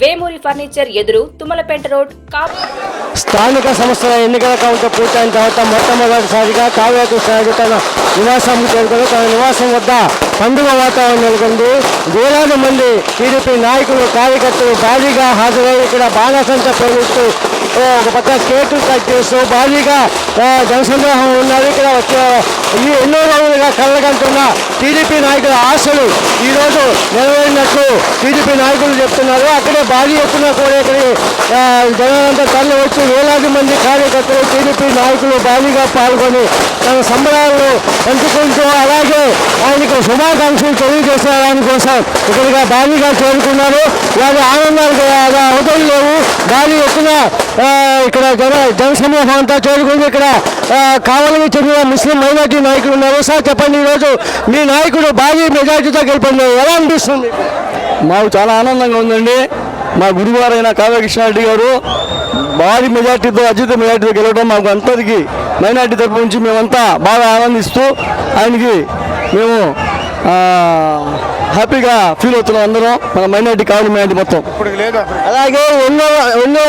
Vemuri furniture ఎదురు Tummalapeta road స్థానిక సంస్థల ఎన్నికల కౌంటర్ పూర్తయిన తర్వాత మొట్టమొదటిసారిగా కావ్య కృష్ణారెడ్డి తన నివాసానికి చేరుకొని తన నివాసం వద్ద పండుగ వాతావరణం నెలకొంది వేలాది మంది టీడీపీ నాయకులు కార్యకర్తలు భారీగా హాజరై ఇక్కడ బాణసంచ పేలుస్తూ ఒక పక్క స్కేట్ కట్ చేస్తూ భారీగా జనసందేహం ఉన్నారు ఇక్కడ వచ్చే ఈ ఎన్నో రోజులుగా కళ్ళగంటున్న టీడీపీ నాయకుల ఆశలు ఈరోజు నెరవేరినట్లు టీడీపీ నాయకులు చెప్తున్నారు. అక్కడే భారీ ఎత్తున కూడా ఇక్కడ జనాలంతా తరలి వచ్చి వేలాది మంది కార్యకర్తలు టీడీపీ నాయకులు భారీగా పాల్గొని తన సంబరాలను పంచుకుంటూ అలాగే ఆయనకు శుభాకాంక్షలు తెలియజేసే దానికోసం ఇక్కడిగా భారీగా చేరుకున్నారు. వారి ఆనందాలు అవతలు లేవు. భారీ ఎత్తున ఇక్కడ జన జనసమూహం అంతా చేరుకుంది. ఇక్కడ కావాలని చెందిన ముస్లిం మైనార్టీ నాయకులు ఉన్నారు. సార్ చెప్పండి ఈరోజు మీ నాయకుడు భారీ మెజార్టీతో గెలిపొందారు ఎలా అనిపిస్తుంది? మాకు చాలా ఆనందంగా ఉందండి. మా గురువారైన కావ్య కృష్ణారెడ్డి గారు భారీ మెజార్టీతో అజిత మెజార్టీతో గెలవడం మాకు అందరికీ మైనార్టీ తరపు నుంచి మేమంతా బాగా ఆనందిస్తూ ఆయనకి మేము హ్యాపీగా ఫీల్ అవుతున్నాం అందరం. మన మైనార్టీ కావాలి మైనార్టీ మొత్తం. అలాగే ఎన్నో ఎన్నో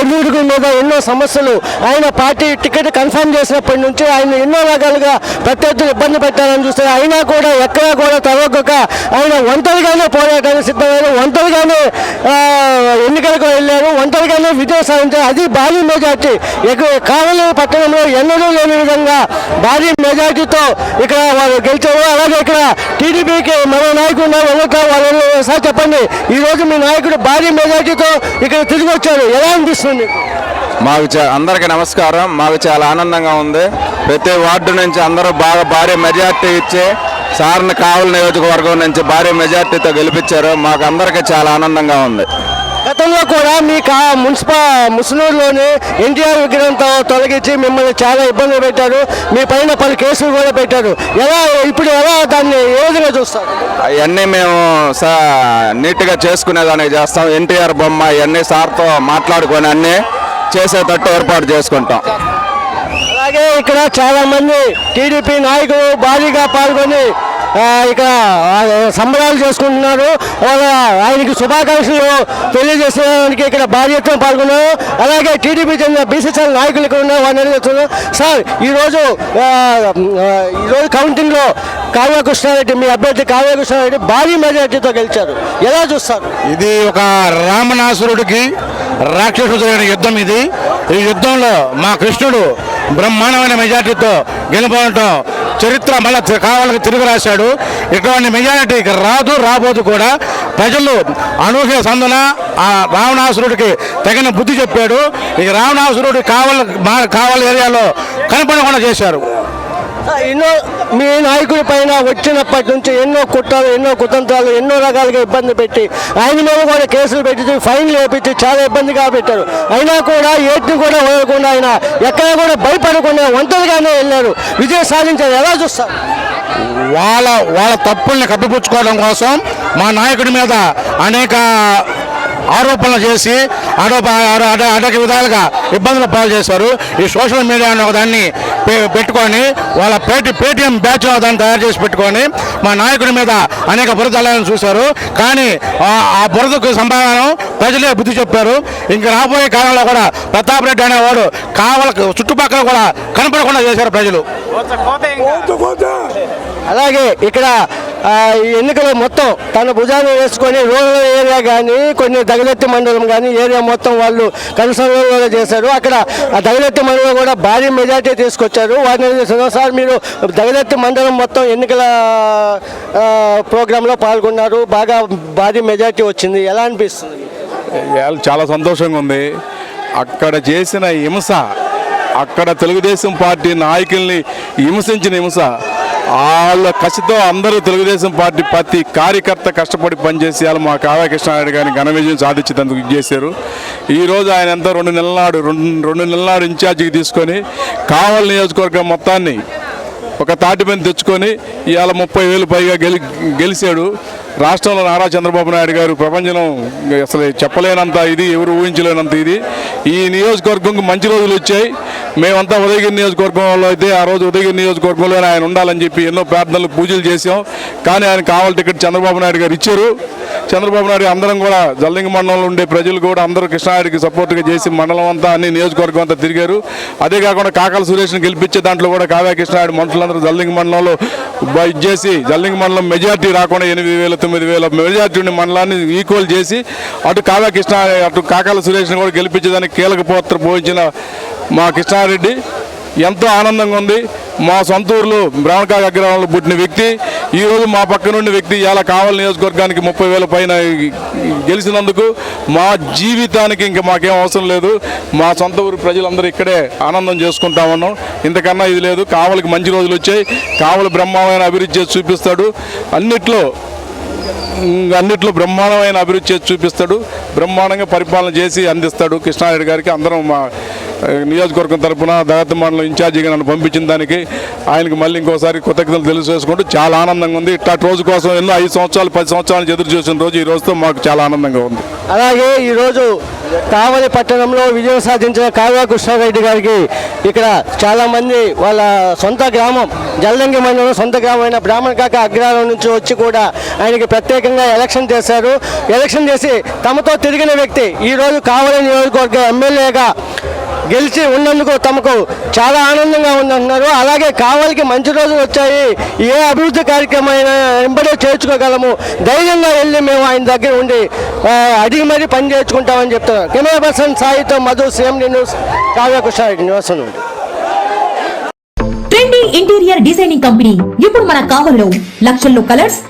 ఒడిదుడుకుల మీద ఎన్నో సమస్యలు ఆయన పార్టీ టికెట్ కన్ఫర్మ్ చేసినప్పటి నుంచి ఆయన ఎన్నో రకాలుగా ప్రత్యర్థులు ఇబ్బంది పెట్టాలని చూస్తే అయినా కూడా ఎక్కడా కూడా తరగక ఆయన ఒంటరిగానే పోరాటానికి సిద్ధమైన ఒంటరిగానే ఎన్నికలకు వెళ్ళారు ఒంటరిగానే విజయం సాధించారు అది భారీ మెజార్టీ. ఎక్కువ కావలి పట్టణంలో ఎన్నడూ లేని విధంగా భారీ మెజార్టీతో ఇక్కడ వాళ్ళు గెలిచారు. అలాగే ఇక్కడ టీడీపీకి మరో నాయకుడు ఉన్నారు వాళ్ళు సార్ చెప్పండి. ఈ రోజు మీ నాయకుడు భారీ మెజార్టీతో ఇక్కడ తిరిగి వచ్చారు ఎలా అనిపిస్తుంది మాకు చా- అందరికీ నమస్కారం. మాకు చాలా ఆనందంగా ఉంది. ప్రతి వార్డు నుంచి అందరూ బాగా భారీ మెజార్టీ ఇచ్చి సార్ని కావలి నియోజకవర్గం నుంచి భారీ మెజార్టీతో గెలిపించారు. మాకు అందరికీ చాలా ఆనందంగా ఉంది. గతంలో కూడా మీ కా మున్సిపల్ ముస్నూరులోని ఎన్టీఆర్ విగ్రహంతో తొలగించి మిమ్మల్ని చాలా ఇబ్బందులు పెట్టారు. మీ పైన పలు కేసులు కూడా పెట్టారు. ఎలా ఇప్పుడు ఎలా దాన్ని ఏ విధంగా చూస్తారు? అవన్నీ మేము సా నీట్గా చేసుకునేదానికి చేస్తాం. ఎన్టీఆర్ బొమ్మ ఇవన్నీ సార్తో మాట్లాడుకొని అన్నీ చేసేటట్టు ఏర్పాటు చేసుకుంటాం. అలాగే ఇక్కడ చాలా మంది టీడీపీ నాయకులు భారీగా పాల్గొని ఇక్కడ సంబరాలు చేసుకుంటున్నారు. ఆయనకి శుభాకాంక్షలు తెలియజేసేదానికి ఇక్కడ భారీ ఎత్తున పాల్గొన్నారు. అలాగే టీడీపీ చెందిన బీసీసీఎల్ నాయకులు ఇక్కడ ఉన్నారు. వారిని సార్ ఈరోజు ఈరోజు కౌంటింగ్లో కావ్యకృష్ణారెడ్డి మీ అభ్యర్థి కావ్యకృష్ణారెడ్డి భారీ మెజార్టీతో గెలిచారు. ఎలా చూస్తారు? ఇది ఒక రామనాసురుడికి రాక్షసుడు యుద్ధం ఇది. ఈ యుద్ధంలో మా కృష్ణుడు బ్రహ్మాండమైన మెజార్టీతో గెలుపడంతో చరిత్ర మళ్ళా కావాలని తిరిగి రాశాడు. ఇటువంటి మెజారిటీ ఇక రాదు రాబోదు కూడా ప్రజలు అనూహ్య సందన ఆ రావణాసురుడికి తగిన బుద్ధి చెప్పాడు. ఇక రావణాసురుడు కావల మా కావల ఏరియాలో కనపడకుండా చేశారు. ఎన్నో మీ నాయకుడి పైన వచ్చినప్పటి నుంచి ఎన్నో కుట్రలు ఎన్నో కుతంత్రాలు ఎన్నో రకాలుగా ఇబ్బంది పెట్టి ఆయన మీద కూడా కేసులు పెట్టి ఫైన్లు వేపించి చాలా ఇబ్బందిగా పెట్టారు. అయినా కూడా ఏటిని కూడా వదలకుండా ఆయన ఎక్కడ కూడా భయపడకుండా ఒంటరిగానే వెళ్ళారు. విజయం సాధించారు. ఎలా చూస్తారు? వాళ్ళ వాళ్ళ తప్పుల్ని కప్పిపుచ్చుకోవడం కోసం మా నాయకుడి మీద అనేక ఆరోపణలు చేసి ఆరోప అనేక విధాలుగా ఇబ్బందులు పాలు చేశారు. ఈ సోషల్ మీడియా అనే ఒక దాన్ని పెట్టుకొని వాళ్ళ పేటి పేటిఎం బ్యాచ్ దాన్ని తయారు చేసి పెట్టుకొని మా నాయకుడి మీద అనేక బురదలను చూశారు. కానీ ఆ- బురదకు సంభావన ప్రజలే బుద్ధి చెప్పారు. ఇంక రాబోయే కాలంలో కూడా ప్రతాప్ రెడ్డి అనేవాడు కావల చుట్టుపక్కల కూడా కనపడకుండా చేశారు ప్రజలు. అలాగే ఇక్కడ ఎన్నికలు మొత్తం తన భుజాన్ని వేసుకొని రూరల్ ఏరియా కానీ కొన్ని దగలెత్తి మండలం కానీ ఏరియా మొత్తం వాళ్ళు కన్సర్వేలో చేశారు. అక్కడ ఆ దగలెత్తి మండలం కూడా భారీ మెజార్టీ తీసుకొచ్చారు. వారిని సార్ మీరు దగలెత్తి మండలం మొత్తం ఎన్నికల ప్రోగ్రాంలో పాల్గొన్నారు. బాగా భారీ మెజార్టీ వచ్చింది. ఎలా అనిపిస్తుంది? చాలా సంతోషంగా ఉంది. అక్కడ చేసిన హింస అక్కడ తెలుగుదేశం పార్టీ నాయకుల్ని హింసించిన హింస వాళ్ళ కసితో అందరూ తెలుగుదేశం పార్టీ ప్రతి కార్యకర్త కష్టపడి పనిచేసి వాళ్ళు మా కావ్య కృష్ణారెడ్డి గారిని ఘన విజయం సాధించేందుకు చేశారు. ఈరోజు ఆయన ఎంతో రెండు నెలల నాడు రెండు రెండు నెలల నాడు ఇన్ఛార్జికి తీసుకొని కావల నియోజకవర్గం మొత్తాన్ని ఒక తాటి మీద తెచ్చుకొని ఇవాళ ముప్పై వేలు పైగా గెలి గెలిచాడు. రాష్ట్రంలో నారా చంద్రబాబు నాయుడు గారు ప్రపంచం అసలు చెప్పలేనంత ఇది ఎవరు ఊహించలేనంత ఇది. ఈ నియోజకవర్గంకి మంచి రోజులు వచ్చాయి. మేమంతా ఉదయగిరి నియోజకవర్గంలో అయితే ఆ రోజు ఉదయగిరి నియోజకవర్గంలోనే ఆయన ఉండాలని చెప్పి ఎన్నో ప్రార్థనలు పూజలు చేశాం. కానీ ఆయన కావాలి టికెట్ చంద్రబాబు నాయుడు గారు ఇచ్చారు. చంద్రబాబు నాయుడు అందరం కూడా జల్లింగ మండలంలో ఉండే ప్రజలు కూడా అందరూ కృష్ణారెడ్డికి సపోర్ట్గా చేసి మండలం అంతా అన్ని నియోజకవర్గం అంతా తిరిగారు. అదే కాకుండా కాకల సురేష్ని గెలిపించే దాంట్లో కూడా కావ్య కృష్ణారెడ్డి మనుషులందరూ జల్లింగ మండలంలో బ- ఇది చేసి జల్లింగ మండలం మెజార్టీ రాకుండా ఎనిమిది వేల తొమ్మిది వేల మెజార్టీ ఉండే మండలాన్ని ఈక్వల్ చేసి అటు కావ్య కృష్ణ అటు కాకాల సురేష్ని కూడా గెలిపించేదానికి కీలక పాత్ర పోయించిన మా కృష్ణారెడ్డి. ఎంతో ఆనందంగా ఉంది. మా సొంత ఊర్లో బ్రాహ్మణకాయ అగ్రహారంలో పుట్టిన వ్యక్తి. ఈరోజు మా పక్కనుండి వ్యక్తి ఇలా కావాలి నియోజకవర్గానికి ముప్పై వేల పైన గెలిచినందుకు మా జీవితానికి ఇంకా మాకేం అవసరం లేదు. మా సొంత ఊరు ప్రజలందరూ ఇక్కడే ఆనందం చేసుకుంటా ఉన్నాం. ఇంతకన్నా ఇది లేదు. కావలికి మంచి రోజులు వచ్చాయి. కావలి బ్రహ్మమైన అభివృద్ధి చేసి చూపిస్తాడు. అన్నిట్లో అన్నిట్లో బ్రహ్మాండమైన అభివృద్ధి చూపిస్తాడు. బ్రహ్మాండంగా పరిపాలన చేసి అందిస్తాడు. కృష్ణారెడ్డి గారికి అందరం మా నియోజకవర్గం తరపున దగత మండలం ఇన్ఛార్జిగా నన్ను పంపించిన దానికి ఆయనకి మళ్ళీ ఇంకోసారి కృతజ్ఞతలు తెలియజేసుకుంటూ చాలా ఆనందంగా ఉంది. ఇట్లా రోజు కోసం ఎన్నో ఐదు సంవత్సరాలు పది సంవత్సరాలు ఎదురు చూసిన రోజు ఈ రోజుతో మాకు చాలా ఆనందంగా ఉంది. అలాగే ఈరోజు కావలి పట్టణంలో విజయం సాధించిన కావ్య కృష్ణారెడ్డి గారికి ఇక్కడ చాలామంది వాళ్ళ సొంత గ్రామం జల్లంగి మండలం సొంత గ్రామమైన బ్రాహ్మణకాక అగ్రహారం నుంచి వచ్చి కూడా ఆయనకి ప్రత్యేకంగా ఎలక్షన్ చేశారు. ఎలక్షన్ చేసి తమతో తిరిగిన వ్యక్తి ఈరోజు కావలి నియోజకవర్గ ఎమ్మెల్యేగా గెలిచి ఉన్నందుకు తమకు చాలా ఆనందంగా ఉందంటున్నారు. అలాగే కావలికి మంచి రోజులు వచ్చాయి. ఏ అభివృద్ధి కార్యక్రమం అయినా వెంబడే చేర్చుకోగలము. ధైర్యంగా వెళ్ళి మేము ఆయన దగ్గర ఉండి అడిగి మరీ పని చేర్చుకుంటామని చెప్తున్నాం. కెమెరా పర్సన్ సాయితో మధు సీఎం న్యూస్ కావ్య కృష్ణారెడ్డి నివాసం. నుండి ఇంటీరియర్ డిజైనింగ్ కంపెనీ. ఇప్పుడు మన కావలిలో లక్షల్లో colours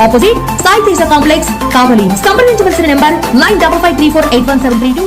Opposite Sai Teja complex Kavali సంప్రదించవలసిన number nine double five three four eight one seven three two